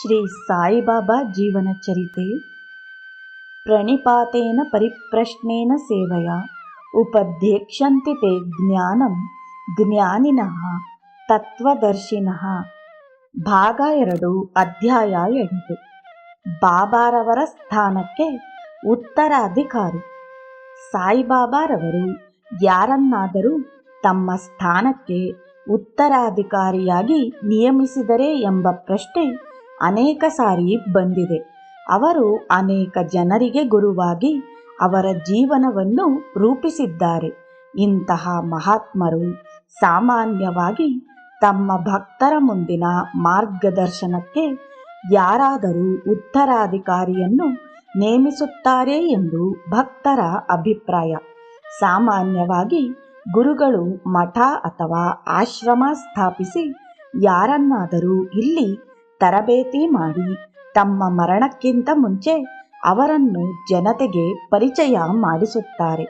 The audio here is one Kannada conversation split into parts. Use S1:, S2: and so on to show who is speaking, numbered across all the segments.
S1: ಶ್ರೀ ಸಾಯಿಬಾಬಾ ಜೀವನ ಚರಿತೆ. ಪ್ರಣಿಪಾತೇನ ಪರಿಪ್ರಶ್ನೇನ ಸೇವೆಯ, ಉಪಧ್ಯಕ್ಷಂತಿ ತೇ ಜ್ಞಾನಂ ಜ್ಞಾನಿನಃ ತತ್ವದರ್ಶಿನಃ. ಭಾಗ ಎರಡು, ಅಧ್ಯಾಯ ಎಂಟು. ಬಾಬಾರವರ ಸ್ಥಾನಕ್ಕೆ ಉತ್ತರಾಧಿಕಾರಿ. ಸಾಯಿಬಾಬಾರವರು ಯಾರನ್ನಾದರೂ ತಮ್ಮ ಸ್ಥಾನಕ್ಕೆ ಉತ್ತರಾಧಿಕಾರಿಯಾಗಿ ನಿಯಮಿಸಿದರೆ ಎಂಬ ಪ್ರಶ್ನೆ ಅನೇಕ ಸಾರಿ ಬಂದಿದೆ. ಅವರು ಅನೇಕ ಜನರಿಗೆ ಗುರುವಾಗಿ ಅವರ ಜೀವನವನ್ನು ರೂಪಿಸಿದ್ದಾರೆ. ಇಂತಹ ಮಹಾತ್ಮರು ಸಾಮಾನ್ಯವಾಗಿ ತಮ್ಮ ಭಕ್ತರ ಮುಂದಿನ ಮಾರ್ಗದರ್ಶನಕ್ಕೆ ಯಾರಾದರೂ ಉತ್ತರಾಧಿಕಾರಿಯನ್ನು ನೇಮಿಸುತ್ತಾರೆ ಎಂದು ಭಕ್ತರ ಅಭಿಪ್ರಾಯ. ಸಾಮಾನ್ಯವಾಗಿ ಗುರುಗಳು ಮಠ ಅಥವಾ ಆಶ್ರಮ ಸ್ಥಾಪಿಸಿ ಯಾರನ್ನಾದರೂ ಇಲ್ಲಿ ತರಬೇತಿ ಮಾಡಿ ತಮ್ಮ ಮರಣಕ್ಕಿಂತ ಮುಂಚೆ ಅವರನ್ನು ಜನತೆಗೆ ಪರಿಚಯ ಮಾಡಿಸುತ್ತಾರೆ.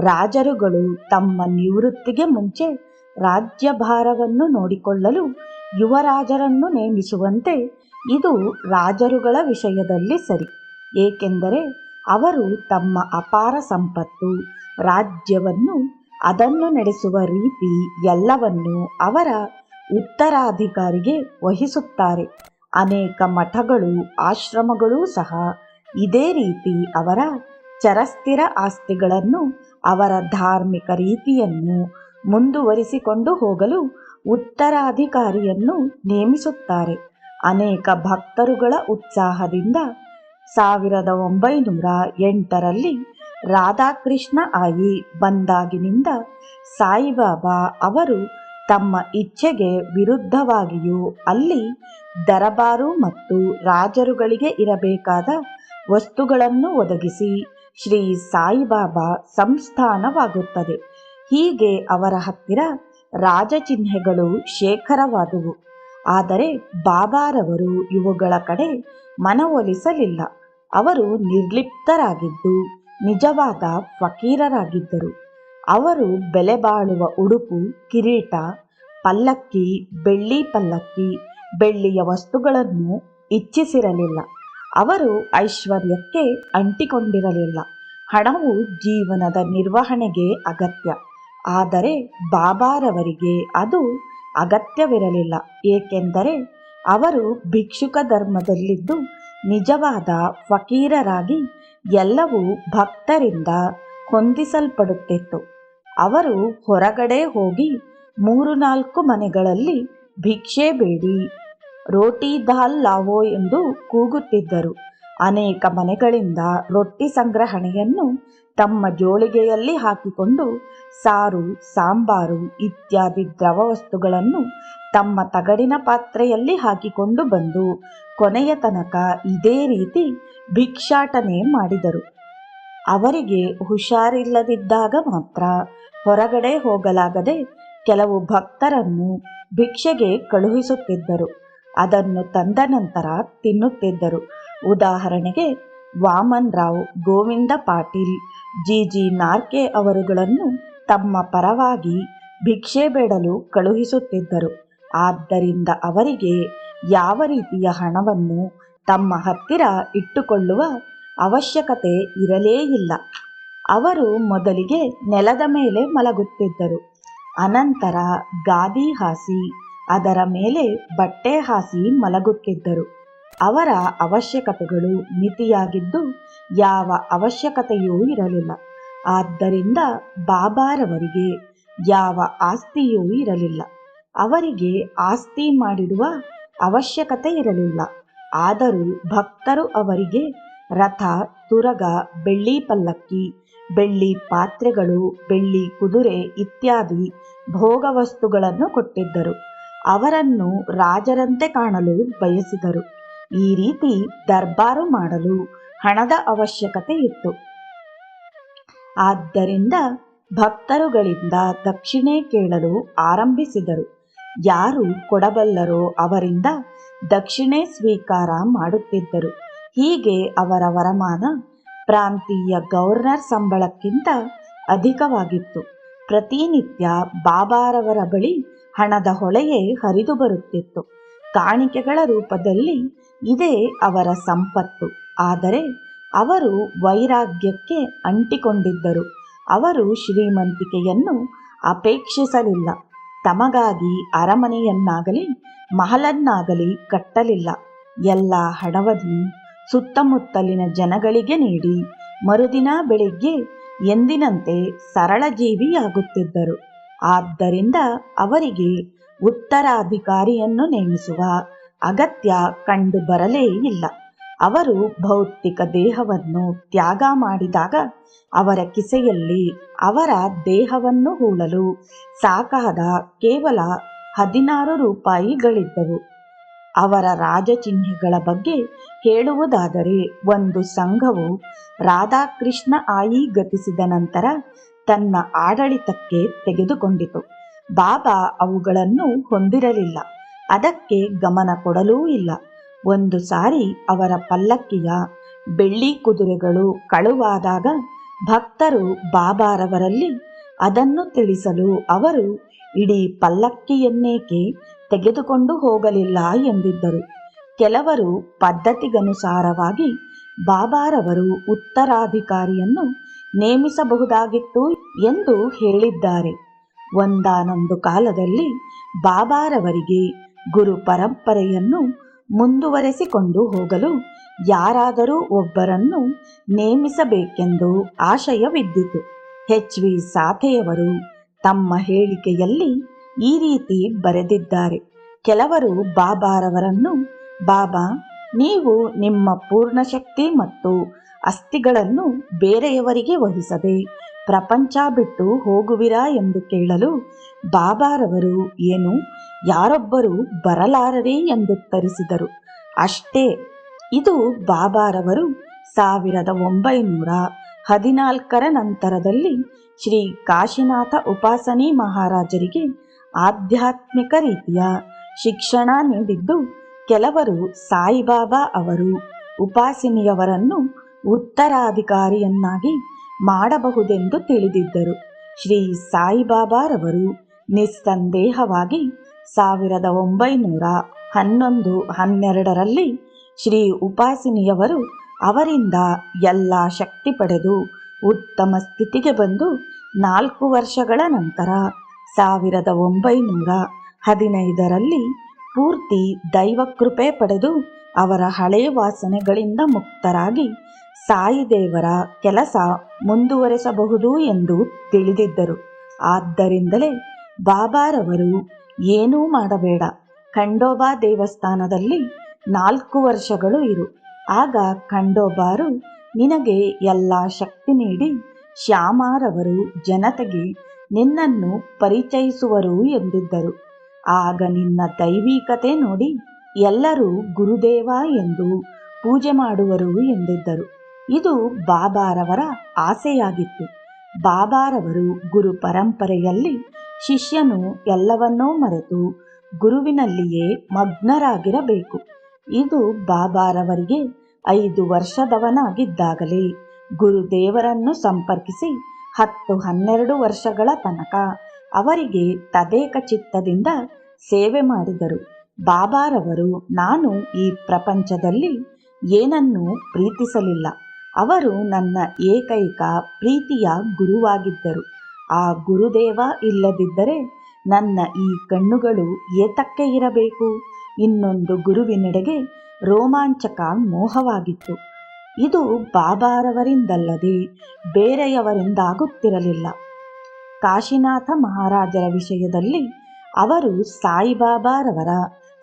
S1: ರಾಜರುಗಳು ತಮ್ಮ ನಿವೃತ್ತಿಗೆ ಮುಂಚೆ ರಾಜ್ಯಭಾರವನ್ನು ನೋಡಿಕೊಳ್ಳಲು ಯುವರಾಜರನ್ನು ನೇಮಿಸುವಂತೆ ಇದು ರಾಜರುಗಳ ವಿಷಯದಲ್ಲಿ ಸರಿ. ಏಕೆಂದರೆ ಅವರು ತಮ್ಮ ಅಪಾರ ಸಂಪತ್ತು, ರಾಜ್ಯವನ್ನು ಅದನ್ನು ನಡೆಸುವ ರೀತಿ ಎಲ್ಲವನ್ನೂ ಅವರ ಉತ್ತರಾಧಿಕಾರಿಗೆ ವಹಿಸುತ್ತಾರೆ. ಅನೇಕ ಮಠಗಳು ಆಶ್ರಮಗಳೂ ಸಹ ಇದೇ ರೀತಿ ಅವರ ಚರಸ್ಥಿರ ಆಸ್ತಿಗಳನ್ನು ಅವರ ಧಾರ್ಮಿಕ ರೀತಿಯನ್ನು ಮುಂದುವರಿಸಿಕೊಂಡು ಹೋಗಲು ಉತ್ತರಾಧಿಕಾರಿಯನ್ನು ನೇಮಿಸುತ್ತಾರೆ. ಅನೇಕ ಭಕ್ತರುಗಳ ಉತ್ಸಾಹದಿಂದ ಸಾವಿರದ ಒಂಬೈನೂರ ಎಂಟರಲ್ಲಿ ರಾಧಾಕೃಷ್ಣ ಆಯಿ ಬಂದಾಗಿನಿಂದ ಸಾಯಿಬಾಬಾ ಅವರು ತಮ್ಮ ಇಚ್ಛೆಗೆ ವಿರುದ್ಧವಾಗಿಯೂ ಅಲ್ಲಿ ದರಬಾರು ಮತ್ತು ರಾಜರುಗಳಿಗೆ ಇರಬೇಕಾದ ವಸ್ತುಗಳನ್ನು ಒದಗಿಸಿ ಶ್ರೀ ಸಾಯಿಬಾಬಾ ಸಂಸ್ಥಾನವಾಗುತ್ತದೆ. ಹೀಗೆ ಅವರ ಹತ್ತಿರ ರಾಜಚಿಹ್ನೆಗಳು ಶೇಖರವಾದುವು. ಆದರೆ ಬಾಬಾರವರು ಇವುಗಳ ಕಡೆ ಮನವೊಲಿಸಲಿಲ್ಲ. ಅವರು ನಿರ್ಲಿಪ್ತರಾಗಿದ್ದು, ನಿಜವಾದ ಫಕೀರರಾಗಿದ್ದರು. ಅವರು ಬೆಲೆ ಬಾಳುವ ಉಡುಪು, ಕಿರೀಟ, ಪಲ್ಲಕ್ಕಿ, ಬೆಳ್ಳಿ ಪಲ್ಲಕ್ಕಿ, ಬೆಳ್ಳಿಯ ವಸ್ತುಗಳನ್ನು ಇಚ್ಛಿಸಿರಲಿಲ್ಲ. ಅವರು ಐಶ್ವರ್ಯಕ್ಕೆ ಅಂಟಿಕೊಂಡಿರಲಿಲ್ಲ. ಹಣವು ಜೀವನದ ನಿರ್ವಹಣೆಗೆ ಅಗತ್ಯ. ಆದರೆ ಬಾಬಾರವರಿಗೆ ಅದು ಅಗತ್ಯವಿರಲಿಲ್ಲ. ಏಕೆಂದರೆ ಅವರು ಭಿಕ್ಷುಕ ಧರ್ಮದಲ್ಲಿದ್ದು ನಿಜವಾದ ಫಕೀರರಾಗಿ ಎಲ್ಲವೂ ಭಕ್ತರಿಂದ ಹೊಂದಿಸಲ್ಪಡುತ್ತಿತ್ತು. ಅವರು ಹೊರಗಡೆ ಹೋಗಿ ಮೂರು ನಾಲ್ಕು ಮನೆಗಳಲ್ಲಿ ಭಿಕ್ಷೆ ಬೇಡಿ, ರೋಟಿ ದಾಲ್ ಲಾವೋ ಎಂದು ಕೂಗುತ್ತಿದ್ದರು. ಅನೇಕ ಮನೆಗಳಿಂದ ರೊಟ್ಟಿ ಸಂಗ್ರಹಣೆಯನ್ನು ತಮ್ಮ ಜೋಳಿಗೆಯಲ್ಲಿ ಹಾಕಿಕೊಂಡು ಸಾರು, ಸಾಂಬಾರು ಇತ್ಯಾದಿ ದ್ರವ ವಸ್ತುಗಳನ್ನು ತಮ್ಮ ತಗಡಿನ ಪಾತ್ರೆಯಲ್ಲಿ ಹಾಕಿಕೊಂಡು ಬಂದು ಕೊನೆಯ ತನಕ ಇದೇ ರೀತಿ ಭಿಕ್ಷಾಟನೆ ಮಾಡಿದರು. ಅವರಿಗೆ ಹುಷಾರಿಲ್ಲದಿದ್ದಾಗ ಮಾತ್ರ ಹೊರಗಡೆ ಹೋಗಲಾಗದೆ ಕೆಲವು ಭಕ್ತರನ್ನು ಭಿಕ್ಷೆಗೆ ಕಳುಹಿಸುತ್ತಿದ್ದರು. ಅದನ್ನು ತಂದ ನಂತರ ತಿನ್ನುತ್ತಿದ್ದರು. ಉದಾಹರಣೆಗೆ, ವಾಮನ್ ರಾವ್, ಗೋವಿಂದ ಪಾಟೀಲ್, ಜಿ. ಜಿ. ನಾರ್ಕೆ ಅವರುಗಳನ್ನು ತಮ್ಮ ಪರವಾಗಿ ಭಿಕ್ಷೆ ಬೇಡಲು ಕಳುಹಿಸುತ್ತಿದ್ದರು. ಆದ್ದರಿಂದ ಅವರಿಗೆ ಯಾವ ರೀತಿಯ ಹಣವನ್ನು ತಮ್ಮ ಹತ್ತಿರ ಇಟ್ಟುಕೊಳ್ಳುವ ಅವಶ್ಯಕತೆ ಇರಲೇ ಇಲ್ಲ. ಅವರು ಮೊದಲಿಗೆ ನೆಲದ ಮೇಲೆ ಮಲಗುತ್ತಿದ್ದರು. ಅನಂತರ ಗಾದಿ ಹಾಸಿ, ಅದರ ಮೇಲೆ ಬಟ್ಟೆ ಹಾಸಿ ಮಲಗುತ್ತಿದ್ದರು. ಅವರ ಅವಶ್ಯಕತೆಗಳು ಮಿತಿಯಾಗಿದ್ದು ಯಾವ ಅವಶ್ಯಕತೆಯೂ ಇರಲಿಲ್ಲ. ಆದ್ದರಿಂದ ಬಾಬಾರವರಿಗೆ ಯಾವ ಆಸ್ತಿಯೂ ಇರಲಿಲ್ಲ. ಅವರಿಗೆ ಆಸ್ತಿ ಮಾಡಿಡುವ ಅವಶ್ಯಕತೆ ಇರಲಿಲ್ಲ. ಆದರೂ ಭಕ್ತರು ಅವರಿಗೆ ರಥ, ತುರಗ, ಬೆಳ್ಳಿ ಪಲ್ಲಕ್ಕಿ ಬೆಳ್ಳಿ ಪಾತ್ರೆಗಳು, ಬೆಳ್ಳಿ ಕುದುರೆ ಇತ್ಯಾದಿ ಭೋಗವಸ್ತುಗಳನ್ನು ಕೊಟ್ಟಿದ್ದರು. ಅವರನ್ನು ರಾಜರಂತೆ ಕಾಣಲು ಬಯಸಿದರು. ಈ ರೀತಿ ದರ್ಬಾರು ಮಾಡಲು ಹಣದ ಅವಶ್ಯಕತೆ ಇತ್ತು. ಆದ್ದರಿಂದ ಭಕ್ತರುಗಳಿಂದ ದಕ್ಷಿಣೆ ಕೇಳಲು ಆರಂಭಿಸಿದರು. ಯಾರು ಕೊಡಬಲ್ಲರೋ ಅವರಿಂದ ದಕ್ಷಿಣೆ ಸ್ವೀಕಾರ ಮಾಡುತ್ತಿದ್ದರು. ಹೀಗೆ ಅವರ ವರಮಾನ ಪ್ರಾಂತೀಯ ಗವರ್ನರ್ ಸಂಬಳಕ್ಕಿಂತ ಅಧಿಕವಾಗಿತ್ತು. ಪ್ರತಿನಿತ್ಯ ಬಾಬಾರವರ ಬಳಿ ಹಣದ ಹೊಳೆಯೇ ಹರಿದು ಬರುತ್ತಿತ್ತು. ಕಾಣಿಕೆಗಳ ರೂಪದಲ್ಲಿ ಇದೇ ಅವರ ಸಂಪತ್ತು. ಆದರೆ ಅವರು ವೈರಾಗ್ಯಕ್ಕೆ ಅಂಟಿಕೊಂಡಿದ್ದರು. ಅವರು ಶ್ರೀಮಂತಿಕೆಯನ್ನು ಅಪೇಕ್ಷಿಸಲಿಲ್ಲ. ತಮಗಾಗಿ ಅರಮನೆಯನ್ನಾಗಲಿ, ಮಹಲನ್ನಾಗಲಿ ಕಟ್ಟಲಿಲ್ಲ. ಎಲ್ಲ ಹಣವನ್ನು ಸುತ್ತಮುತ್ತಲಿನ ಜನಗಳಿಗೆ ನೀಡಿ, ಮರುದಿನ ಬೆಳಿಗ್ಗೆ ಎಂದಿನಂತೆ ಸರಳ ಜೀವಿಯಾಗುತ್ತಿದ್ದರು. ಆದ್ದರಿಂದ ಅವರಿಗೆ ಉತ್ತರಾಧಿಕಾರಿಯನ್ನು ನೇಮಿಸುವ ಅಗತ್ಯ ಕಂಡು ಬರಲೇ ಇಲ್ಲ. ಅವರು ಭೌತಿಕ ದೇಹವನ್ನು ತ್ಯಾಗ ಮಾಡಿದಾಗ ಅವರ ಕಿಸೆಯಲ್ಲಿ ಅವರ ದೇಹವನ್ನು ಹೂಳಲು ಸಾಕಾದ ಕೇವಲ ಹದಿನಾರು ರೂಪಾಯಿಗಳಿದ್ದವು. ಅವರ ರಾಜಚಿಹ್ನೆಗಳ ಬಗ್ಗೆ ಹೇಳುವುದಾದರೆ, ಒಂದು ಸಂಘವು ರಾಧಾಕೃಷ್ಣ ಆಯಿ ಗತಿಸಿದ ನಂತರ ತನ್ನ ಆಡಳಿತಕ್ಕೆ ತೆಗೆದುಕೊಂಡಿತು. ಬಾಬಾ ಅವುಗಳನ್ನು ಹೊಂದಿರಲಿಲ್ಲ. ಅದಕ್ಕೆ ಗಮನ ಕೊಡಲೂ ಇಲ್ಲ. ಒಂದು ಸಾರಿ ಅವರ ಪಲ್ಲಕ್ಕಿಯ ಬೆಳ್ಳಿ ಕುದುರೆಗಳು ಕಳುವಾದಾಗ ಭಕ್ತರು ಬಾಬಾರವರಲ್ಲಿ ಅದನ್ನು ತಿಳಿಸಲು ಅವರು ಇಡೀ ಪಲ್ಲಕ್ಕಿಯನ್ನೇಕೆ ತೆಗೆದುಕೊಂಡು ಹೋಗಲಿಲ್ಲ ಎಂದಿದ್ದರು. ಕೆಲವರು ಪದ್ಧತಿಗನುಸಾರವಾಗಿ ಬಾಬಾರವರು ಉತ್ತರಾಧಿಕಾರಿಯನ್ನು ನೇಮಿಸಬಹುದಾಗಿತ್ತು ಎಂದು ಹೇಳಿದ್ದಾರೆ. ಒಂದಾನೊಂದು ಕಾಲದಲ್ಲಿ ಬಾಬಾರವರಿಗೆ ಗುರು ಪರಂಪರೆಯನ್ನು ಮುಂದುವರೆಸಿಕೊಂಡು ಹೋಗಲು ಯಾರಾದರೂ ಒಬ್ಬರನ್ನು ನೇಮಿಸಬೇಕೆಂದು ಆಶಯವಿದ್ದಿತು. ಎಚ್ ವಿ ಸಾಥೆಯವರು ತಮ್ಮ ಹೇಳಿಕೆಯಲ್ಲಿ ಈ ರೀತಿ ಬರೆದಿದ್ದಾರೆ. ಕೆಲವರು ಬಾಬಾರವರನ್ನು, ಬಾಬಾ, ನೀವು ನಿಮ್ಮ ಪೂರ್ಣ ಶಕ್ತಿ ಮತ್ತು ಅಸ್ಥಿಗಳನ್ನು ಬೇರೆಯವರಿಗೆ ವಹಿಸದೆ ಪ್ರಪಂಚ ಬಿಟ್ಟು ಹೋಗುವಿರಾ ಎಂದು ಕೇಳಲು ಬಾಬಾರವರು ಏನು, ಯಾರೊಬ್ಬರು ಬರಲಾರರೇ ಎಂದುತ್ತರಿಸಿದರು ಅಷ್ಟೇ, ಇದು ಬಾಬಾರವರು ಸಾವಿರದ ಒಂಬೈನೂರ ಹದಿನಾಲ್ಕರ ನಂತರದಲ್ಲಿ ಶ್ರೀ ಕಾಶಿನಾಥ ಉಪಾಸನಿ ಮಹಾರಾಜರಿಗೆ ಆಧ್ಯಾತ್ಮಿಕ ರೀತಿಯ ಶಿಕ್ಷಣ ನೀಡಿದ್ದು ಕೆಲವರು ಸಾಯಿಬಾಬಾ ಅವರು. ಉಪಾಸಿನಿಯವರನ್ನು ಉತ್ತರಾಧಿಕಾರಿಯನ್ನಾಗಿ ಮಾಡಬಹುದೆಂದು ತಿಳಿದಿದ್ದರು. ಶ್ರೀ ಸಾಯಿಬಾಬಾರವರು ನಿಸ್ಸಂದೇಹವಾಗಿ ಸಾವಿರದ ಒಂಬೈನೂರ ಹನ್ನೊಂದು ಹನ್ನೆರಡರಲ್ಲಿ ಶ್ರೀ ಉಪಾಸಿನಿಯವರು ಅವರಿಂದ ಎಲ್ಲ ಶಕ್ತಿ ಪಡೆದು ಉತ್ತಮ ಸ್ಥಿತಿಗೆ ಬಂದು ನಾಲ್ಕು ವರ್ಷಗಳ ನಂತರ ಸಾವಿರದ ಒಂಬೈನೂರ ಹದಿನೈದರಲ್ಲಿ ಪೂರ್ತಿ ದೈವಕೃಪೆ ಪಡೆದು ಅವರ ಹಳೆಯ ವಾಸನೆಗಳಿಂದ ಮುಕ್ತರಾಗಿ ಸಾಯಿದೇವರ ಕೆಲಸ ಮುಂದುವರೆಸಬಹುದು ಎಂದು ತಿಳಿದಿದ್ದರು. ಆದ್ದರಿಂದಲೇ ಬಾಬಾರವರು ಏನೂ ಮಾಡಬೇಡ. ಖಂಡೋಬಾ ದೇವಸ್ಥಾನದಲ್ಲಿ ನಾಲ್ಕು ವರ್ಷಗಳು ಇರು. ಆಗ ಖಂಡೋಬಾರು ನಿನಗೆ ಎಲ್ಲ ಶಕ್ತಿ ನೀಡಿ ಶ್ಯಾಮಾರವರು ಜನತೆಗೆ ನಿನ್ನನ್ನು ಪರಿಚಯಿಸುವರು ಎಂದಿದ್ದರು. ಆಗ ನಿನ್ನ ದೈವಿಕತೆ ನೋಡಿ ಎಲ್ಲರೂ ಗುರುದೇವ ಎಂದು ಪೂಜೆ ಮಾಡುವರು ಎಂದಿದ್ದರು. ಇದು ಬಾಬಾರವರ ಆಸೆಯಾಗಿತ್ತು. ಬಾಬಾರವರು ಗುರು ಪರಂಪರೆಯಲ್ಲಿ ಶಿಷ್ಯನು ಎಲ್ಲವನ್ನೂ ಮರೆತು ಗುರುವಿನಲ್ಲಿಯೇ ಮಗ್ನರಾಗಿರಬೇಕು. ಇದು ಬಾಬಾರವರಿಗೆ ಐದು ವರ್ಷದವನಾಗಿದ್ದಾಗಲೇ ಗುರುದೇವರನ್ನು ಸಂಪರ್ಕಿಸಿ ಹತ್ತು ಹನ್ನೆರಡು ವರ್ಷಗಳ ತನಕ ಅವರಿಗೆ ತದೇಕ ಚಿತ್ತದಿಂದ ಸೇವೆ ಮಾಡಿದರು. ಬಾಬಾರವರು, ನಾನು ಈ ಪ್ರಪಂಚದಲ್ಲಿ ಏನನ್ನೂ ಪ್ರೀತಿಸಲಿಲ್ಲ. ಅವರು ನನ್ನ ಏಕೈಕ ಪ್ರೀತಿಯ ಗುರುವಾಗಿದ್ದರು. ಆ ಗುರುದೇವ ಇಲ್ಲದಿದ್ದರೆ ನನ್ನ ಈ ಕಣ್ಣುಗಳು ಏತಕ್ಕೆ ಇರಬೇಕು? ಇನ್ನೊಂದು ಗುರುವಿನೆಡೆಗೆ ರೋಮಾಂಚಕ ಮೋಹವಾಗಿತ್ತು. ಇದು ಬಾಬಾರವರಿಂದಲ್ಲದೆ ಬೇರೆಯವರಿಂದಾಗುತ್ತಿರಲಿಲ್ಲ. ಕಾಶಿನಾಥ ಮಹಾರಾಜರ ವಿಷಯದಲ್ಲಿ ಅವರು ಸಾಯಿಬಾಬಾರವರ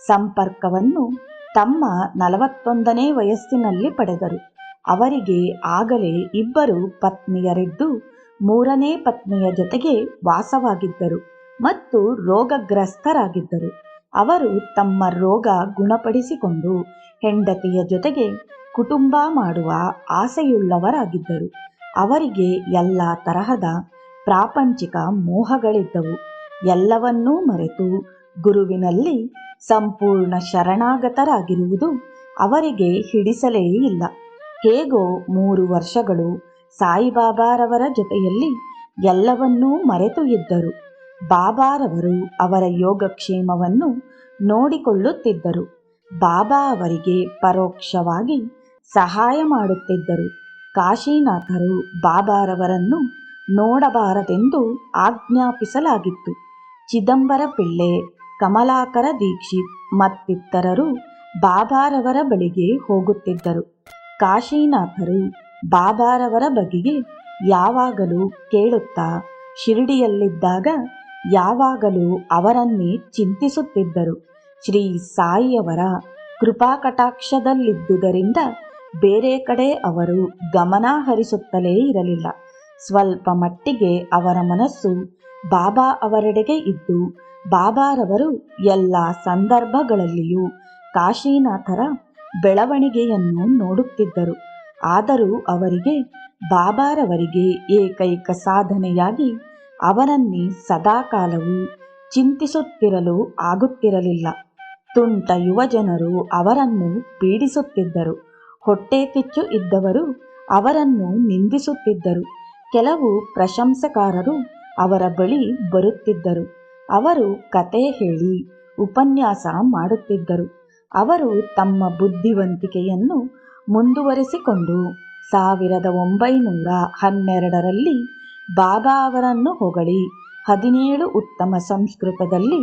S1: ಸಂಪರ್ಕವನ್ನು ತಮ್ಮ ನಲವತ್ತೊಂದನೇ ವಯಸ್ಸಿನಲ್ಲಿ ಪಡೆದರು. ಅವರಿಗೆ ಆಗಲೇ ಇಬ್ಬರು ಪತ್ನಿಯರಿದ್ದು, ಮೂರನೇ ಪತ್ನಿಯ ಜೊತೆಗೆ ವಾಸವಾಗಿದ್ದರು ಮತ್ತು ರೋಗಗ್ರಸ್ತರಾಗಿದ್ದರು. ಅವರು ತಮ್ಮ ರೋಗ ಗುಣಪಡಿಸಿಕೊಂಡು ಹೆಂಡತಿಯ ಜೊತೆಗೆ ಕುಟುಂಬ ಮಾಡುವ ಆಸೆಯುಳ್ಳವರಾಗಿದ್ದರು. ಅವರಿಗೆ ಎಲ್ಲ ತರಹದ ಪ್ರಾಪಂಚಿಕ ಮೋಹಗಳಿದ್ದವು. ಎಲ್ಲವನ್ನೂ ಮರೆತು ಗುರುವಿನಲ್ಲಿ ಸಂಪೂರ್ಣ ಶರಣಾಗತರಾಗಿರುವುದು ಅವರಿಗೆ ಹಿಡಿಸಲೇ ಇಲ್ಲ. ಹೇಗೋ ಮೂರು ವರ್ಷಗಳು ಸಾಯಿಬಾಬಾರವರ ಜೊತೆಯಲ್ಲಿ ಎಲ್ಲವನ್ನೂ ಮರೆತು ಇದ್ದರು. ಬಾಬಾರವರು ಅವರ ಯೋಗಕ್ಷೇಮವನ್ನು ನೋಡಿಕೊಳ್ಳುತ್ತಿದ್ದರು. ಬಾಬಾ ಅವರಿಗೆ ಪರೋಕ್ಷವಾಗಿ ಸಹಾಯ ಮಾಡುತ್ತಿದ್ದರು. ಕಾಶಿನಾಥರು ಬಾಬಾರವರನ್ನು ನೋಡಬಾರದೆಂದು ಆಜ್ಞಾಪಿಸಲಾಗಿತ್ತು. ಚಿದಂಬರ ಪಿಳ್ಳೆ, ಕಮಲಾಕರ ದೀಕ್ಷಿತ್ ಮತ್ತಿತರರು ಬಾಬಾರವರ ಬಳಿಗೆ ಹೋಗುತ್ತಿದ್ದರು. ಕಾಶಿನಾಥರು ಬಾಬಾರವರ ಬಗೆಗೆ ಯಾವಾಗಲೂ ಕೇಳುತ್ತಾ ಶಿರಡಿಯಲ್ಲಿದ್ದಾಗ ಯಾವಾಗಲೂ ಅವರನ್ನೇ ಚಿಂತಿಸುತ್ತಿದ್ದರು. ಶ್ರೀ ಸಾಯಿಯವರ ಕೃಪಾಕಟಾಕ್ಷದಲ್ಲಿದ್ದುದರಿಂದ ಬೇರೆ ಕಡೆ ಅವರು ಗಮನ ಹರಿಸುತ್ತಲೇ ಇರಲಿಲ್ಲ. ಸ್ವಲ್ಪ ಮಟ್ಟಿಗೆ ಅವರ ಮನಸ್ಸು ಬಾಬಾ ಅವರೆಡೆಗೆ ಇದ್ದು, ಬಾಬಾರವರು ಎಲ್ಲ ಸಂದರ್ಭಗಳಲ್ಲಿಯೂ ಕಾಶಿನಾಥರ ಬೆಳವಣಿಗೆಯನ್ನು ನೋಡುತ್ತಿದ್ದರು. ಆದರೂ ಅವರಿಗೆ ಬಾಬಾರವರಿಗೆ ಏಕೈಕ ಸಾಧನೆಯಾಗಿ ಅವರನ್ನೇ ಸದಾಕಾಲವೂ ಚಿಂತಿಸುತ್ತಿರಲು ಆಗುತ್ತಿರಲಿಲ್ಲ. ತುಂಟ ಯುವಜನರು ಅವರನ್ನು ಪೀಡಿಸುತ್ತಿದ್ದರು. ಹೊಟ್ಟೆ ಕಿಚ್ಚು ಇದ್ದವರು ಅವರನ್ನು ನಿಂದಿಸುತ್ತಿದ್ದರು. ಕೆಲವು ಪ್ರಶಂಸಕಾರರು ಅವರ ಬಳಿ ಬರುತ್ತಿದ್ದರು. ಅವರು ಕತೆ ಹೇಳಿ ಉಪನ್ಯಾಸ ಮಾಡುತ್ತಿದ್ದರು. ಅವರು ತಮ್ಮ ಬುದ್ಧಿವಂತಿಕೆಯನ್ನು ಮುಂದುವರಿಸಿಕೊಂಡು ಸಾವಿರದ ಒಂಬೈನೂರ ಹನ್ನೆರಡರಲ್ಲಿ ಬಾಬಾ ಅವರನ್ನು ಹೊಗಳಿ ಹದಿನೇಳು ಉತ್ತಮ ಸಂಸ್ಕೃತದಲ್ಲಿ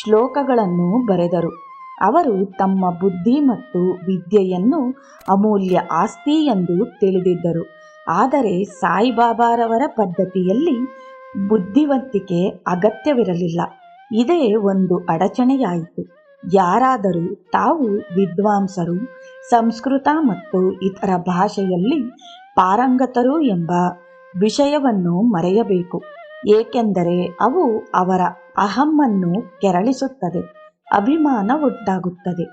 S1: ಶ್ಲೋಕಗಳನ್ನು ಬರೆದರು. ಅವರು ತಮ್ಮ ಬುದ್ಧಿ ಮತ್ತು ವಿದ್ಯೆಯನ್ನು ಅಮೂಲ್ಯ ಆಸ್ತಿ ಎಂದು ತಿಳಿದಿದ್ದರು. ಆದರೆ ಸಾಯಿಬಾಬಾರವರ ಪದ್ಧತಿಯಲ್ಲಿ ಬುದ್ಧಿವಂತಿಕೆ ಅಗತ್ಯವಿರಲಿಲ್ಲ. ಇದೇ ಒಂದು ಅಡಚಣೆಯಾಯಿತು. ಯಾರಾದರೂ ತಾವು ವಿದ್ವಾಂಸರು, ಸಂಸ್ಕೃತ ಮತ್ತು ಇತರ ಭಾಷೆಯಲ್ಲಿ ಪಾರಂಗತರು ಎಂಬ ವಿಷಯವನ್ನು ಮರೆಯಬೇಕು. ಏಕೆಂದರೆ ಅವು ಅವರ ಅಹಮ್ಮನ್ನು ಕೆರಳಿಸುತ್ತದೆ. ಅಭಿಮಾನ ಉಂಟಾಗುತ್ತದೆ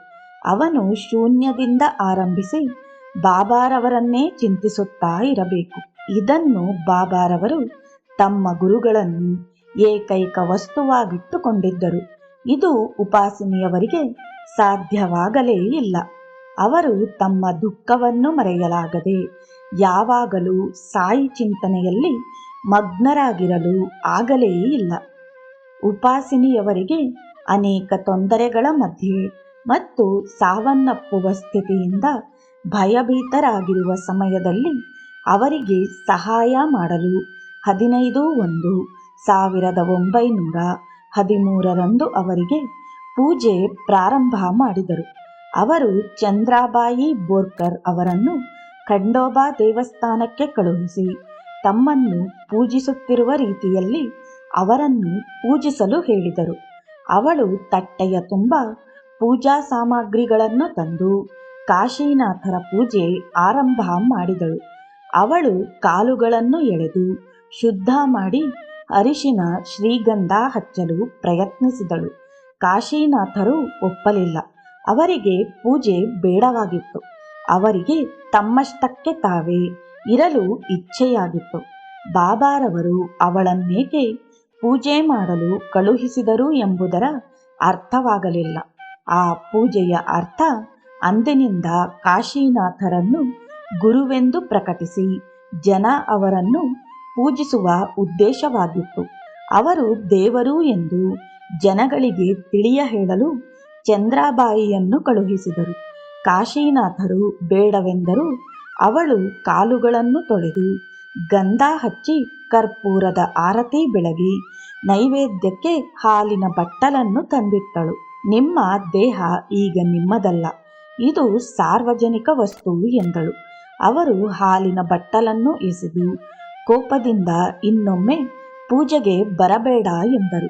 S1: ಅವನು ಶೂನ್ಯದಿಂದ ಆರಂಭಿಸಿ ಬಾಬಾರವರನ್ನೇ ಚಿಂತಿಸುತ್ತಾ ಇರಬೇಕು. ಇದನ್ನು ಬಾಬಾರವರು ತಮ್ಮ ಗುರುಗಳನ್ನು ಏಕೈಕ ವಸ್ತುವಾಗಿಟ್ಟುಕೊಂಡಿದ್ದರು. ಇದು ಉಪಾಸನೆಯವರಿಗೆ ಸಾಧ್ಯವಾಗಲೇ ಇಲ್ಲ. ಅವರು ತಮ್ಮ ದುಃಖವನ್ನು ಮರೆಯಲಾಗದೆ ಯಾವಾಗಲೂ ಸಾಯಿ ಚಿಂತನೆಯಲ್ಲಿ ಮಗ್ನರಾಗಿರಲು ಆಗಲೇ ಇಲ್ಲ. ಉಪಾಸಿನಿಯವರಿಗೆ ಅನೇಕ ತೊಂದರೆಗಳ ಮಧ್ಯೆ ಮತ್ತು ಸಾವನ್ನಪ್ಪುವ ಸ್ಥಿತಿಯಿಂದ ಭಯಭೀತರಾಗಿರುವ ಸಮಯದಲ್ಲಿ ಅವರಿಗೆ ಸಹಾಯ ಮಾಡಲು ಹದಿನೈದು ಒಂದು ಸಾವಿರದ ಒಂಬೈನೂರ ಹದಿಮೂರರಂದು ಅವರಿಗೆ ಪೂಜೆ ಪ್ರಾರಂಭ ಮಾಡಿದರು. ಅವರು ಚಂದ್ರಾಬಾಯಿ ಬೋರ್ಕರ್ ಅವರನ್ನು ಖಂಡೋಬಾ ದೇವಸ್ಥಾನಕ್ಕೆ ಕಳುಹಿಸಿ ತಮ್ಮನ್ನು ಪೂಜಿಸುತ್ತಿರುವ ರೀತಿಯಲ್ಲಿ ಅವರನ್ನು ಪೂಜಿಸಲು ಹೇಳಿದರು. ಅವಳು ತಟ್ಟೆಯ ತುಂಬ ಪೂಜಾ ಸಾಮಗ್ರಿಗಳನ್ನು ತಂದು ಕಾಶಿನಾಥರ ಪೂಜೆ ಆರಂಭ ಮಾಡಿದಳು. ಅವಳು ಕಾಲುಗಳನ್ನು ಎಳೆದು ಶುದ್ಧ ಮಾಡಿ ಅರಿಶಿನ, ಶ್ರೀಗಂಧ ಹಚ್ಚಲು ಪ್ರಯತ್ನಿಸಿದಳು. ಕಾಶಿನಾಥರು ಒಪ್ಪಲಿಲ್ಲ. ಅವರಿಗೆ ಪೂಜೆ ಬೇಡವಾಗಿತ್ತು. ಅವರಿಗೆ ತಮ್ಮಷ್ಟಕ್ಕೆ ತಾವೇ ಇರಲು ಇಚ್ಛೆಯಾಗಿತ್ತು. ಬಾಬಾರವರು ಅವಳನ್ನೇಕೆ ಪೂಜೆ ಮಾಡಲು ಕಳುಹಿಸಿದರು ಎಂಬುದರ ಅರ್ಥವಾಗಲಿಲ್ಲ. ಆ ಪೂಜೆಯ ಅರ್ಥ ಅಂದಿನಿಂದ ಕಾಶಿನಾಥರನ್ನು ಗುರುವೆಂದು ಪ್ರಕಟಿಸಿ ಜನ ಅವರನ್ನು ಪೂಜಿಸುವ ಉದ್ದೇಶವಾಗಿತ್ತು. ಅವರು ದೇವರು ಎಂದು ಜನಗಳಿಗೆ ತಿಳಿಯ ಹೇಳಲು ಚಂದ್ರಾಬಾಯಿಯನ್ನು ಕಳುಹಿಸಿದರು. ಕಾಶಿನಾಥರು ಬೇಡವೆಂದರು ಅವಳು ಕಾಲುಗಳನ್ನು ತೊಳೆದು ಗಂಧ ಹಚ್ಚಿ ಕರ್ಪೂರದ ಆರತಿ ಬೆಳಗಿ ನೈವೇದ್ಯಕ್ಕೆ ಹಾಲಿನ ಬಟ್ಟಲನ್ನು ತಂದಿಟ್ಟಳು. ನಿಮ್ಮ ದೇಹ ಈಗ ನಿಮ್ಮದಲ್ಲ. ಇದು ಸಾರ್ವಜನಿಕ ವಸ್ತು ಎಂದಳು. ಅವರು ಹಾಲಿನ ಬಟ್ಟಲನ್ನು ಎಸೆದು ಕೋಪದಿಂದ ಇನ್ನೊಮ್ಮೆ ಪೂಜೆಗೆ ಬರಬೇಡ ಎಂದರು.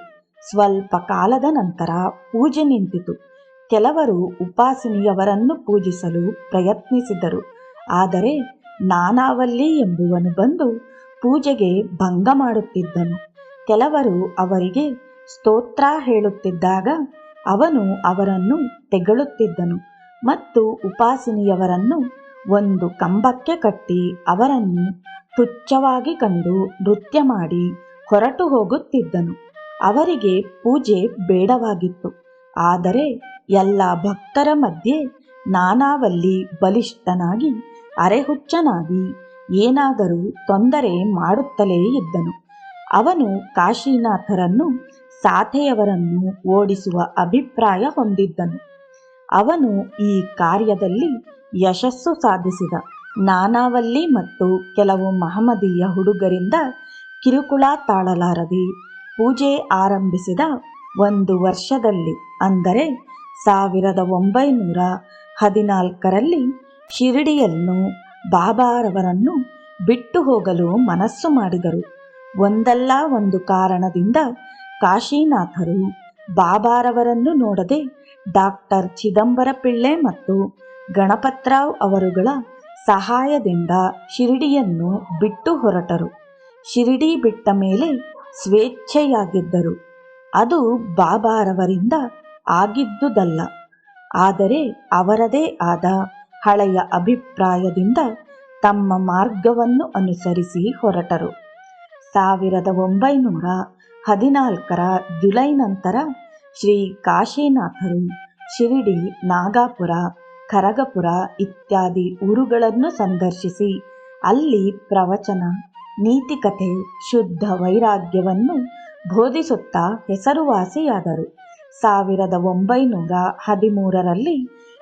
S1: ಸ್ವಲ್ಪ ಕಾಲದ ನಂತರ ಪೂಜೆ ನಿಂತಿತು. ಕೆಲವರು ಉಪಾಸಿನಿಯವರನ್ನು ಪೂಜಿಸಲು ಪ್ರಯತ್ನಿಸಿದರು. ಆದರೆ ನಾನಾವಲ್ಲಿ ಎಂಬುವನು ಬಂದು ಪೂಜೆಗೆ ಭಂಗ ಮಾಡುತ್ತಿದ್ದನು. ಕೆಲವರು ಅವರಿಗೆ ಸ್ತೋತ್ರ ಹೇಳುತ್ತಿದ್ದಾಗ ಅವನು ಅವರನ್ನು ತೆಗಳುತ್ತಿದ್ದನು ಮತ್ತು ಉಪಾಸಿನಿಯವರನ್ನು ಒಂದು ಕಂಬಕ್ಕೆ ಕಟ್ಟಿ ಅವರನ್ನು ತುಚ್ಛವಾಗಿ ಕಂಡು ನೃತ್ಯ ಮಾಡಿ ಹೊರಟು ಹೋಗುತ್ತಿದ್ದನು. ಅವರಿಗೆ ಪೂಜೆ ಬೇಡವಾಗಿತ್ತು. ಆದರೆ ಎಲ್ಲ ಭಕ್ತರ ಮಧ್ಯೆ ನಾನಾವಲ್ಲಿ ಬಲಿಷ್ಠನಾಗಿ, ಅರೆಹುಚ್ಚನಾಗಿ ಏನಾದರೂ ತೊಂದರೆ ಮಾಡುತ್ತಲೇ ಇದ್ದನು. ಅವನು ಕಾಶಿನಾಥರನ್ನು, ಸಾಥೆಯವರನ್ನು ಓಡಿಸುವ ಅಭಿಪ್ರಾಯ ಹೊಂದಿದ್ದನು. ಅವನು ಈ ಕಾರ್ಯದಲ್ಲಿ ಯಶಸ್ಸು ಸಾಧಿಸಿದ. ನಾನಾವಲ್ಲಿ ಮತ್ತು ಕೆಲವು ಮಹಮದೀಯ ಹುಡುಗರಿಂದ ಕಿರುಕುಳ ತಾಳಲಾರದೆ ಪೂಜೆ ಆರಂಭಿಸಿದ ಒಂದು ವರ್ಷದಲ್ಲಿ, ಅಂದರೆ ಸಾವಿರದ ಒಂಬೈನೂರ ಹದಿನಾಲ್ಕರಲ್ಲಿ ಶಿರಡಿಯನ್ನು ಬಾಬಾರವರನ್ನು ಬಿಟ್ಟು ಹೋಗಲು ಮನಸ್ಸು ಮಾಡಿದರು. ಒಂದಲ್ಲ ಒಂದು ಕಾರಣದಿಂದ ಕಾಶಿನಾಥರು ಬಾಬಾರವರನ್ನು ನೋಡದೆ ಡಾಕ್ಟರ್ ಚಿದಂಬರ ಪಿಳ್ಳೆ ಮತ್ತು ಗಣಪತ್ರಾವ್ ಅವರುಗಳ ಸಹಾಯದಿಂದ ಶಿರಡಿಯನ್ನು ಬಿಟ್ಟು ಹೊರಟರು. ಶಿರಡಿ ಬಿಟ್ಟ ಮೇಲೆ ಸ್ವೇಚ್ಛೆಯಾಗಿದ್ದರು. ಅದು ಬಾಬಾರವರಿಂದ ಆಗಿದ್ದುದಲ್ಲ. ಆದರೆ ಅವರದೇ ಆದ ಹಳೆಯ ಅಭಿಪ್ರಾಯದಿಂದ ತಮ್ಮ ಮಾರ್ಗವನ್ನು ಅನುಸರಿಸಿ ಹೊರಟರು. ಸಾವಿರದ ಒಂಬೈನೂರ ಹದಿನಾಲ್ಕರ ಜುಲೈ ನಂತರ ಶ್ರೀ ಕಾಶಿನಾಥರು, ಶಿರಡಿ, ನಾಗಾಪುರ ಖರಗಪುರ ಇತ್ಯಾದಿ ಊರುಗಳನ್ನು ಸಂದರ್ಶಿಸಿ ಅಲ್ಲಿ ಪ್ರವಚನ ನೀತಿಕತೆ ಶುದ್ಧ ವೈರಾಗ್ಯವನ್ನು ಬೋಧಿಸುತ್ತಾ ಹೆಸರುವಾಸಿಯಾದರು. ಸಾವಿರದ ಒಂಬೈನೂರ ಹದಿಮೂರರಲ್ಲಿ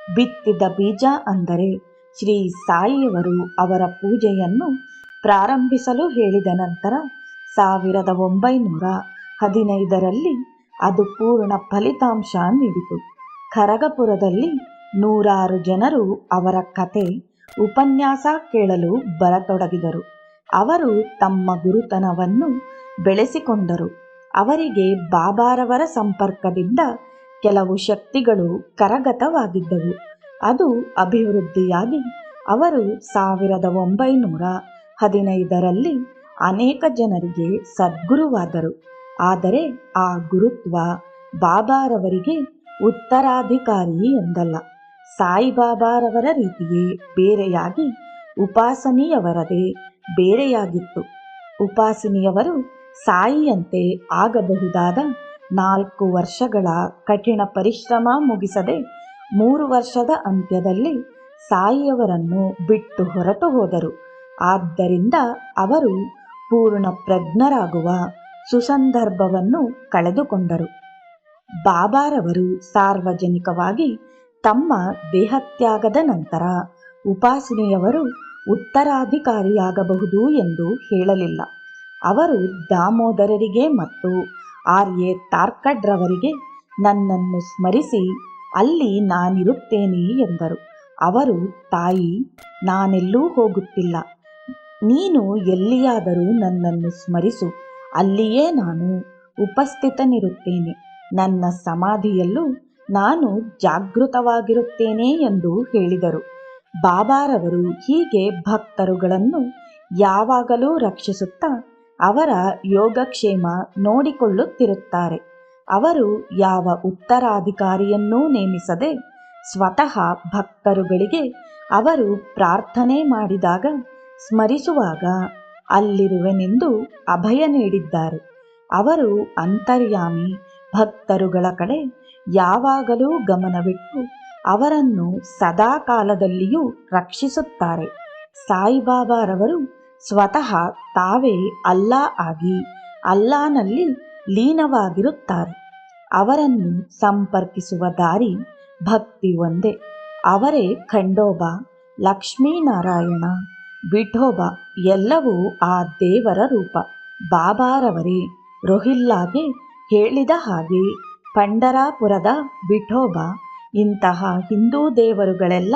S1: ಬಿತ್ತಿದ ಬೀಜ ಅಂದರೆ ಶ್ರೀ ಸಾಯಿಯವರು ಅವರ ಪೂಜೆಯನ್ನು ಪ್ರಾರಂಭಿಸಲು ಹೇಳಿದ ನಂತರ ಸಾವಿರದ ಒಂಬೈನೂರ ಹದಿನೈದರಲ್ಲಿ ಅದು ಪೂರ್ಣ ಫಲಿತಾಂಶ ನೀಡಿತು. ಖರಗಪುರದಲ್ಲಿ ನೂರಾರು ಜನರು ಅವರ ಕತೆ ಉಪನ್ಯಾಸ ಕೇಳಲು ಬರತೊಡಗಿದರು. ಅವರು ತಮ್ಮ ಗುರುತನವನ್ನು ಬೆಳೆಸಿಕೊಂಡರು. ಅವರಿಗೆ ಬಾಬಾರವರ ಸಂಪರ್ಕದಿಂದ ಕೆಲವು ಶಕ್ತಿಗಳು ಕರಗತವಾಗಿದ್ದವು. ಅದು ಅಭಿವೃದ್ಧಿಯಾಗಿ ಅವರು ಸಾವಿರದ ಒಂಬೈನೂರ ಹದಿನೈದರಲ್ಲಿ ಅನೇಕ ಜನರಿಗೆ ಸದ್ಗುರುವಾದರು. ಆದರೆ ಆ ಗುರುತ್ವ ಬಾಬಾರವರಿಗೆ ಉತ್ತರಾಧಿಕಾರಿ ಎಂದಲ್ಲ, ಸಾಯಿಬಾಬಾರವರ ರೀತಿಯೇ ಬೇರೆಯಾಗಿ ಉಪಾಸನಿಯವರದೇ ಬೇರೆಯಾಗಿತ್ತು. ಉಪಾಸನಿಯವರು ಸಾಯಿಯಂತೆ ಆಗಬಹುದಾದ ನಾಲ್ಕು ವರ್ಷಗಳ ಕಠಿಣ ಪರಿಶ್ರಮ ಮುಗಿಸದೆ ಮೂರು ವರ್ಷದ ಅಂತ್ಯದಲ್ಲಿ ಸಾಯಿಯವರನ್ನು ಬಿಟ್ಟು ಹೊರಟು ಹೋದರು. ಆದ್ದರಿಂದ ಅವರು ಪೂರ್ಣ ಪ್ರಜ್ಞರಾಗುವ ಸುಸಂದರ್ಭವನ್ನು ಕಳೆದುಕೊಂಡರು. ಬಾಬಾರವರು ಸಾರ್ವಜನಿಕವಾಗಿ ತಮ್ಮ ದೇಹತ್ಯಾಗದ ನಂತರ ಉಪಾಸನೆಯವರು ಉತ್ತರಾಧಿಕಾರಿಯಾಗಬಹುದು ಎಂದು ಹೇಳಲಿಲ್ಲ. ಅವರು ದಾಮೋದರರಿಗೆ ಮತ್ತು ಆರ್ ಎ ತಾರ್ಕಡ್ರವರಿಗೆ ನನ್ನನ್ನು ಸ್ಮರಿಸಿ, ಅಲ್ಲಿ ನಾನಿರುತ್ತೇನೆ ಎಂದರು. ಅವರು, ತಾಯಿ, ನಾನೆಲ್ಲೂ ಹೋಗುತ್ತಿಲ್ಲ. ನೀನು ಎಲ್ಲಿಯಾದರೂ ನನ್ನನ್ನು ಸ್ಮರಿಸು. ಅಲ್ಲಿಯೇ ನಾನು ಉಪಸ್ಥಿತನಿರುತ್ತೇನೆ. ನನ್ನ ಸಮಾಧಿಯಲ್ಲೂ ನಾನು ಜಾಗೃತವಾಗಿರುತ್ತೇನೆ ಎಂದು ಹೇಳಿದರು. ಬಾಬಾರವರು ಹೀಗೆ ಭಕ್ತರುಗಳನ್ನು ಯಾವಾಗಲೂ ರಕ್ಷಿಸುತ್ತಾ ಅವರ ಯೋಗಕ್ಷೇಮ ನೋಡಿಕೊಳ್ಳುತ್ತಿರುತ್ತಾರೆ. ಅವರು ಯಾವ ಉತ್ತರಾಧಿಕಾರಿಯನ್ನೂ ನೇಮಿಸದೆ ಸ್ವತಃ ಭಕ್ತರುಗಳಿಗೆ ಅವರು ಪ್ರಾರ್ಥನೆ ಮಾಡಿದಾಗ ಸ್ಮರಿಸುವಾಗ ಅಲ್ಲಿರುವೆನೆಂದು ಅಭಯ ನೀಡಿದ್ದಾರೆ. ಅವರು ಅಂತರ್ಯಾಮಿ ಭಕ್ತರುಗಳ ಕಡೆ ಯಾವಾಗಲೂ ಗಮನವಿಟ್ಟು ಅವರನ್ನು ಸದಾ ಕಾಲದಲ್ಲಿಯೂ ರಕ್ಷಿಸುತ್ತಾರೆ. ಸಾಯಿಬಾಬಾರವರು ಸ್ವತಃ ತಾವೇ ಅಲ್ಲಾ ಆಗಿ ಅಲ್ಲಾನಲ್ಲಿ ಲೀನವಾಗಿರುತ್ತಾರೆ. ಅವರನ್ನು ಸಂಪರ್ಕಿಸುವ ದಾರಿ ಭಕ್ತಿ ಒಂದೇ. ಅವರೇ ಖಂಡೋಬಾ, ಲಕ್ಷ್ಮೀನಾರಾಯಣ ವಿಠೋಬ ಎಲ್ಲವೂ ಆ ದೇವರ ರೂಪ. ಬಾಬಾರವರೇ, ರೋಹಿಲ್ಲಾಗೆ ಹೇಳಿದ ಹಾಗೆ ಪಂಡರಾಪುರದ ವಿಠೋಬ ಇಂತಹ ಹಿಂದೂ ದೇವರುಗಳೆಲ್ಲ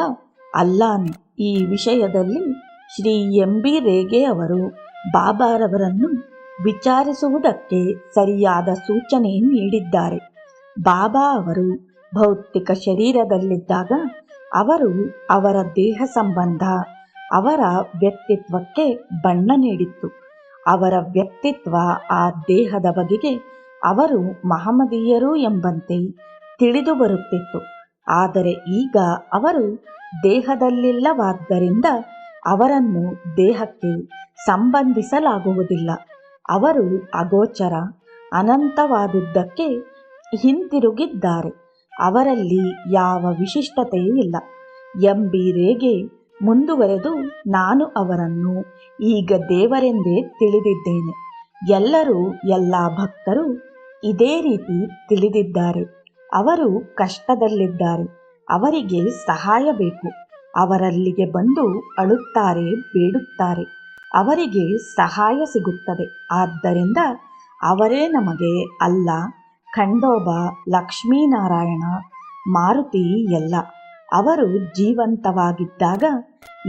S1: ಅಲ್ಲಾನೆ. ಈ ವಿಷಯದಲ್ಲಿ ಶ್ರೀ ಎಂ ಬಿ ರೇಗೆ ಅವರು ಬಾಬಾರವರನ್ನು ವಿಚಾರಿಸುವುದಕ್ಕೆ ಸರಿಯಾದ ಸೂಚನೆ ನೀಡಿದ್ದಾರೆ. ಬಾಬಾ ಅವರು ಭೌತಿಕ ಶರೀರದಲ್ಲಿದ್ದಾಗ ಅವರು ಅವರ ದೇಹ ಸಂಬಂಧ, ಅವರ ವ್ಯಕ್ತಿತ್ವಕ್ಕೆ ಬಣ್ಣ ನೀಡಿತ್ತು. ಅವರ ವ್ಯಕ್ತಿತ್ವ ಆ ದೇಹದ ಬಗೆಗೆ ಅವರು ಮಹಮ್ಮದೀಯರು ಎಂಬಂತೆ ತಿಳಿದು ಬರುತ್ತಿತ್ತು. ಆದರೆ ಈಗ ಅವರು ದೇಹದಲ್ಲಿಲ್ಲವಾದ್ದರಿಂದ ಅವರನ್ನು ದೇಹಕ್ಕೆ ಸಂಬಂಧಿಸಲಾಗುವುದಿಲ್ಲ. ಅವರು ಅಗೋಚರ ಅನಂತವಾದುದಕ್ಕೆ ಹಿಂತಿರುಗಿದ್ದಾರೆ. ಅವರಲ್ಲಿ ಯಾವ ವಿಶಿಷ್ಟತೆಯೂ ಇಲ್ಲ. ಎಂಬಿ ರೇಗೆ ಮುಂದುವರೆದು ನಾನು ಅವರನ್ನು ಈಗ ದೇವರೆಂದೇ ತಿಳಿದಿದ್ದೇನೆ. ಎಲ್ಲರೂ ಎಲ್ಲ ಭಕ್ತರು ಇದೇ ರೀತಿ ತಿಳಿದಿದ್ದಾರೆ. ಅವರು ಕಷ್ಟದಲ್ಲಿದ್ದಾರೆ. ಅವರಿಗೆ ಸಹಾಯ ಬೇಕು. ಅವರಲ್ಲಿಗೆ ಬಂದು ಅಳುತ್ತಾರೆ, ಬೇಡುತ್ತಾರೆ. ಅವರಿಗೆ ಸಹಾಯ ಸಿಗುತ್ತದೆ. ಆದ್ದರಿಂದ ಅವರೇ ನಮಗೆ ಅಲ್ಲ, ಖಂಡೋಬ, ಲಕ್ಷ್ಮೀನಾರಾಯಣ, ಮಾರುತಿ ಎಲ್ಲ. ಅವರು ಜೀವಂತವಾಗಿದ್ದಾಗ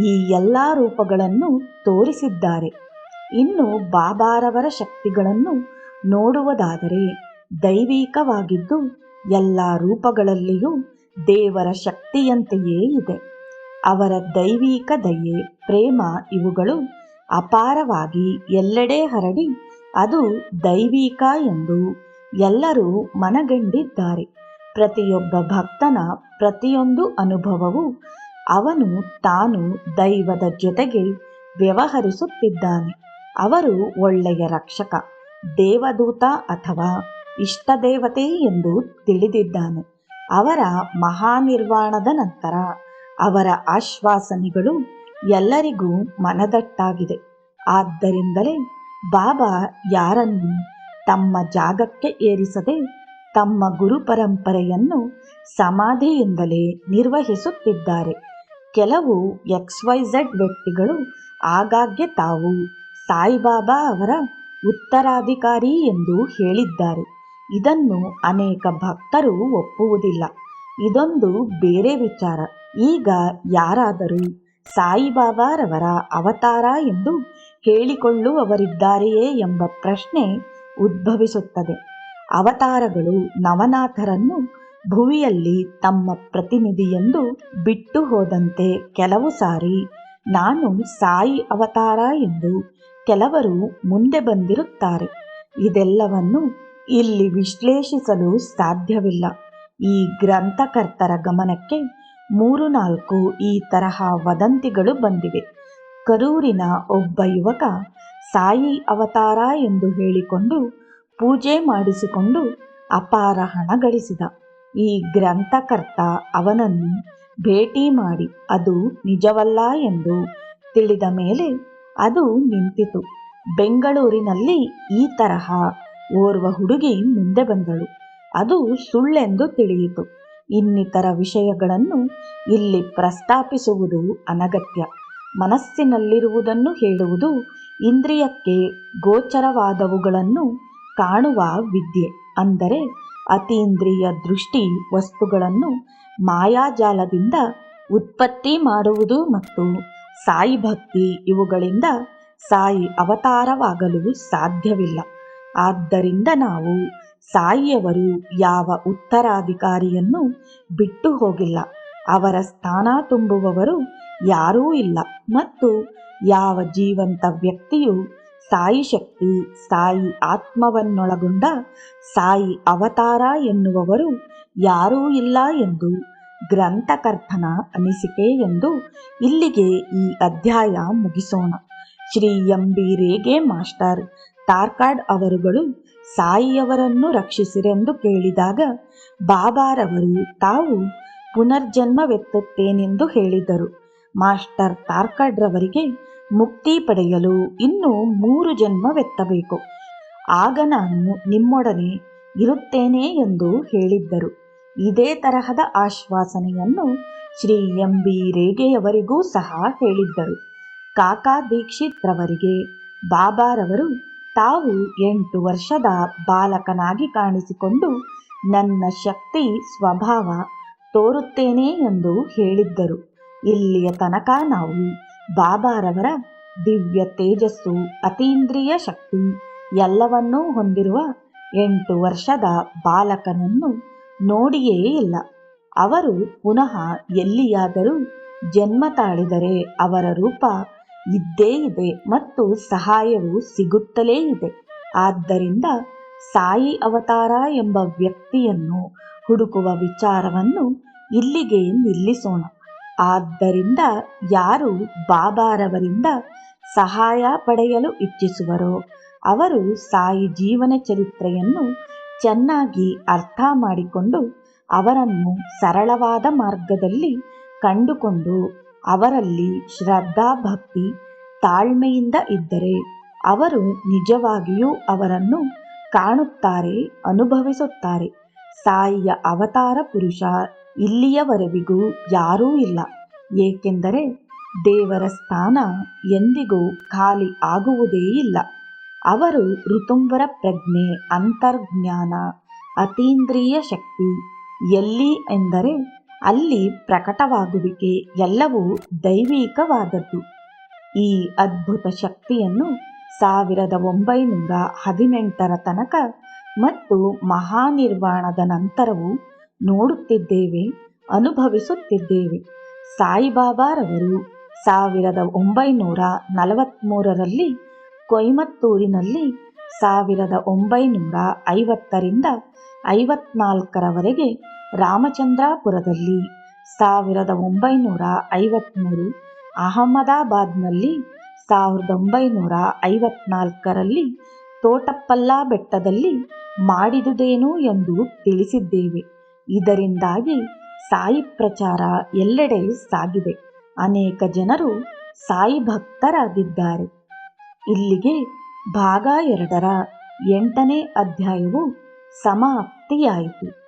S1: ಈ ಎಲ್ಲ ರೂಪಗಳನ್ನು ತೋರಿಸಿದ್ದಾರೆ. ಇನ್ನು ಬಾಬಾರವರ ಶಕ್ತಿಗಳನ್ನು ನೋಡುವುದಾದರೆ ದೈವಿಕವಾಗಿದ್ದು ಎಲ್ಲ ರೂಪಗಳಲ್ಲಿಯೂ ದೇವರ ಶಕ್ತಿಯಂತೆಯೇ ಇದೆ. ಅವರ ದೈವಿಕ ದಯೆ, ಪ್ರೇಮ ಇವುಗಳು ಅಪಾರವಾಗಿ ಎಲ್ಲೆಡೆ ಹರಡಿ ಅದು ದೈವಿಕ ಎಂದು ಎಲ್ಲರೂ ಮನಗಂಡಿದ್ದಾರೆ. ಪ್ರತಿಯೊಬ್ಬ ಭಕ್ತನ ಪ್ರತಿಯೊಂದು ಅನುಭವವು ಅವನು ತಾನು ದೈವದ ಜೊತೆಗೆ ವ್ಯವಹರಿಸುತ್ತಿದ್ದಾನೆ. ಅವರು ಒಳ್ಳೆಯ ರಕ್ಷಕ, ದೇವದೂತ ಅಥವಾ ಇಷ್ಟದೇವತೆ ಎಂದು ತಿಳಿದಿದ್ದಾನೆ. ಅವರ ಮಹಾನಿರ್ವಾಣದ ನಂತರ ಅವರ ಆಶ್ವಾಸನೆಗಳು ಎಲ್ಲರಿಗೂ ಮನದಟ್ಟಾಗಿದೆ. ಆದ್ದರಿಂದಲೇ ಬಾಬಾ ಯಾರನ್ನು ತಮ್ಮ ಜಾಗಕ್ಕೆ ಏರಿಸದೆ ತಮ್ಮ ಗುರು ಪರಂಪರೆಯನ್ನು ಸಮಾಧಿಯಿಂದಲೇ ನಿರ್ವಹಿಸುತ್ತಿದ್ದಾರೆ. ಕೆಲವು ಎಕ್ಸ್ ವೈ ಝೆಡ್ ವ್ಯಕ್ತಿಗಳು ಆಗಾಗ್ಗೆ ತಾವು ಸಾಯಿಬಾಬಾ ಅವರ ಉತ್ತರಾಧಿಕಾರಿ ಎಂದು ಹೇಳಿದ್ದಾರೆ. ಇದನ್ನು ಅನೇಕ ಭಕ್ತರು ಒಪ್ಪುವುದಿಲ್ಲ. ಇದೊಂದು ಬೇರೆ ವಿಚಾರ. ಈಗ ಯಾರಾದರೂ ಸಾಯಿಬಾಬಾರವರ ಅವತಾರ ಎಂದು ಹೇಳಿಕೊಳ್ಳುವವರಿದ್ದಾರೆಯೇ ಎಂಬ ಪ್ರಶ್ನೆ ಉದ್ಭವಿಸುತ್ತದೆ. ಅವತಾರಗಳು ನವನಾಥರನ್ನು ಭುವಿಯಲ್ಲಿ ತಮ್ಮ ಪ್ರತಿನಿಧಿಯೆಂದು ಬಿಟ್ಟು ಹೋದಂತೆ ಕೆಲವು ಸಾರಿ ನಾನು ಸಾಯಿ ಅವತಾರ ಎಂದು ಕೆಲವರು ಮುಂದೆ ಬಂದಿರುತ್ತಾರೆ. ಇದೆಲ್ಲವನ್ನು ಇಲ್ಲಿ ವಿಶ್ಲೇಷಿಸಲು ಸಾಧ್ಯವಿಲ್ಲ. ಈ ಗ್ರಂಥಕರ್ತರ ಗಮನಕ್ಕೆ ಮೂರು ನಾಲ್ಕು ಈ ತರಹ ವದಂತಿಗಳು ಬಂದಿವೆ. ಕರೂರಿನ ಒಬ್ಬ ಯುವಕ ಸಾಯಿ ಅವತಾರ ಎಂದು ಹೇಳಿಕೊಂಡು ಪೂಜೆ ಮಾಡಿಸಿಕೊಂಡು ಅಪಾರ ಹಣ ಗಳಿಸಿದ. ಈ ಗ್ರಂಥಕರ್ತ ಅವನನ್ನು ಭೇಟಿ ಮಾಡಿ, ಅದು ನಿಜವಲ್ಲ ಎಂದು ತಿಳಿದ ಮೇಲೆ ಅದು ನಿಂತಿತು. ಬೆಂಗಳೂರಿನಲ್ಲಿ ಈ ತರಹ ಓರ್ವ ಹುಡುಗಿ ಮುಂದೆ ಬಂದಳು. ಅದು ಸುಳ್ಳೆಂದು ತಿಳಿಯಿತು. ಇನ್ನಿತರ ವಿಷಯಗಳನ್ನು ಇಲ್ಲಿ ಪ್ರಸ್ತಾಪಿಸುವುದು ಅನಗತ್ಯ. ಮನಸ್ಸಿನಲ್ಲಿರುವುದನ್ನು ಹೇಳುವುದು ಇಂದ್ರಿಯಕ್ಕೆ ಗೋಚರವಾದವುಗಳನ್ನು ಕಾಣುವ ವಿದ್ಯೆ. ಅಂದರೆ ಅತೀಂದ್ರಿಯ ದೃಷ್ಟಿ ವಸ್ತುಗಳನ್ನು ಮಾಯಾಜಾಲದಿಂದ ಉತ್ಪತ್ತಿ ಮಾಡುವುದು ಮತ್ತು ಸಾಯಿ ಭಕ್ತಿ ಇವುಗಳಿಂದ ಸಾಯಿ ಅವತಾರವಾಗಲು ಸಾಧ್ಯವಿಲ್ಲ. ಆದ್ದರಿಂದ ನಾವು ಸಾಯಿಯವರು ಯಾವ ಉತ್ತರಾಧಿಕಾರಿಯನ್ನು ಬಿಟ್ಟು ಹೋಗಿಲ್ಲ. ಅವರ ಸ್ಥಾನ ತುಂಬುವವರು ಯಾರೂ ಇಲ್ಲ ಮತ್ತು ಯಾವ ಜೀವಂತ ವ್ಯಕ್ತಿಯು ಸಾಯಿ ಶಕ್ತಿ, ಸಾಯಿ ಆತ್ಮವನ್ನೊಳಗೊಂಡ ಸಾಯಿ ಅವತಾರ ಎನ್ನುವವರು ಯಾರೂ ಇಲ್ಲ ಎಂದು ಗ್ರಂಥಕರ್ತನ ಅನಿಸಿಕೆ ಎಂದು ಇಲ್ಲಿಗೆ ಈ ಅಧ್ಯಾಯ ಮುಗಿಸೋಣ. Shri M B Rege master Tarkad ಅವರುಗಳು ಸಾಯಿಯವರನ್ನು ರಕ್ಷಿಸಿರೆಂದು ಕೇಳಿದಾಗ ಬಾಬಾರವರು ತಾವು ಪುನರ್ಜನ್ಮವೆತ್ತುತ್ತೇನೆಂದು ಹೇಳಿದರು. ಮಾಸ್ಟರ್ ತಾರ್ಕಡ್ರವರಿಗೆ ಮುಕ್ತಿ ಪಡೆಯಲು ಇನ್ನೂ ಮೂರು ಜನ್ಮವೆತ್ತಬೇಕು. ಆಗ ನಾನು ನಿಮ್ಮೊಡನೆ ಇರುತ್ತೇನೆ ಎಂದು ಹೇಳಿದ್ದರು. ಇದೇ ತರಹದ ಆಶ್ವಾಸನೆಯನ್ನು ಶ್ರೀ ಎಂ ಬಿ ರೇಗೆಯವರಿಗೂ ಸಹ ಹೇಳಿದ್ದರು. ಕಾಕಾ ದೀಕ್ಷಿತ್ ರವರಿಗೆ ಬಾಬಾರವರು ತಾವು ಎಂಟು ವರ್ಷದ ಬಾಲಕನಾಗಿ ಕಾಣಿಸಿಕೊಂಡು ನನ್ನ ಶಕ್ತಿ, ಸ್ವಭಾವ ತೋರುತ್ತೇನೆ ಎಂದು ಹೇಳಿದ್ದರು. ಇಲ್ಲಿಯ ತನಕ ನಾವು ಬಾಬಾರವರ ದಿವ್ಯ ತೇಜಸ್ಸು, ಅತೀಂದ್ರಿಯ ಶಕ್ತಿ ಎಲ್ಲವನ್ನೂ ಹೊಂದಿರುವ ಎಂಟು ವರ್ಷದ ಬಾಲಕನನ್ನು ನೋಡಿಯೇ ಇಲ್ಲ. ಅವರು ಪುನಃ ಎಲ್ಲಿಯಾದರೂ ಜನ್ಮ ತಾಳಿದರೆ ಅವರ ರೂಪ ಇದ್ದೇ ಇದೆ ಮತ್ತು ಸಹಾಯವು ಸಿಗುತ್ತಲೇ ಇದೆ. ಆದ್ದರಿಂದ ಸಾಯಿ ಅವತಾರ ಎಂಬ ವ್ಯಕ್ತಿಯನ್ನು ಹುಡುಕುವ ವಿಚಾರವನ್ನು ಇಲ್ಲಿಗೆ ನಿಲ್ಲಿಸೋಣ. ಆದ್ದರಿಂದ ಯಾರು ಬಾಬಾರವರಿಂದ ಸಹಾಯ ಪಡೆಯಲು ಇಚ್ಛಿಸುವರೋ, ಅವರು ಸಾಯಿ ಜೀವನ ಚರಿತ್ರೆಯನ್ನು ಚೆನ್ನಾಗಿ ಅರ್ಥ ಮಾಡಿಕೊಂಡು ಅವರನ್ನು ಸರಳವಾದ ಮಾರ್ಗದಲ್ಲಿ ಕಂಡುಕೊಂಡು ಅವರಲ್ಲಿ ಶ್ರದ್ಧಾ ಭಕ್ತಿ ತಾಳ್ಮೆಯಿಂದ ಇದ್ದರೆ ಅವರು ನಿಜವಾಗಿಯೂ ಅವರನ್ನು ಕಾಣುತ್ತಾರೆ, ಅನುಭವಿಸುತ್ತಾರೆ. ಸಾಯಿಯ ಅವತಾರ ಪುರುಷ ಇಲ್ಲಿಯವರೆವಿಗೂ ಯಾರೂ ಇಲ್ಲ. ಏಕೆಂದರೆ ದೇವರ ಸ್ಥಾನ ಎಂದಿಗೂ ಖಾಲಿ ಆಗುವುದೇ ಇಲ್ಲ. ಅವರು ಋತುಂಬರ ಪ್ರಜ್ಞೆ, ಅಂತರ್ಜ್ಞಾನ, ಅತೀಂದ್ರಿಯ ಶಕ್ತಿ ಎಲ್ಲಿ ಎಂದರೆ ಅಲ್ಲಿ ಪ್ರಕಟವಾಗುವಿಕೆ ಎಲ್ಲವೂ ದೈವಿಕವಾದದ್ದು. ಈ ಅದ್ಭುತ ಶಕ್ತಿಯನ್ನು ಸಾವಿರದ ಒಂಬೈನೂರ ಹದಿನೆಂಟರ ತನಕ ಮತ್ತು ಮಹಾನಿರ್ವಾಣದ ನಂತರವೂ ನೋಡುತ್ತಿದ್ದೇವೆ, ಅನುಭವಿಸುತ್ತಿದ್ದೇವೆ. ಸಾಯಿಬಾಬಾರವರು ಸಾವಿರದ ಒಂಬೈನೂರ ನಲವತ್ತ್ಮೂರರಲ್ಲಿ ಕೊಯಮತ್ತೂರಿನಲ್ಲಿ ಸಾವಿರದ ಒಂಬೈನೂರ ಐವತ್ತರಿಂದ ಐವತ್ನಾಲ್ಕರವರೆಗೆ ರಾಮಚಂದ್ರಾಪುರದಲ್ಲಿ ಸಾವಿರದ ಒಂಬೈನೂರ ಐವತ್ತ್ಮೂರು ಅಹಮದಾಬಾದ್ನಲ್ಲಿ ಸಾವಿರದ ಒಂಬೈನೂರ ಐವತ್ನಾಲ್ಕರಲ್ಲಿ ತೋಟಪ್ಪಲ್ಲ ಬೆಟ್ಟದಲ್ಲಿ ಮಾಡಿದುದೇನು ಎಂದು ತಿಳಿಸಿದ್ದೇವೆ. ಇದರಿಂದಾಗಿ ಸಾಯಿ ಪ್ರಚಾರ ಎಲ್ಲೆಡೆ ಸಾಗಿದೆ. ಅನೇಕ ಜನರು ಸಾಯಿ ಭಕ್ತರಾಗಿದ್ದಾರೆ. ಇಲ್ಲಿಗೆ ಭಾಗ ಎರಡರ ಎಂಟನೇ ಅಧ್ಯಾಯವು ಸಮಾಪ್ತಿಯಾಯಿತು.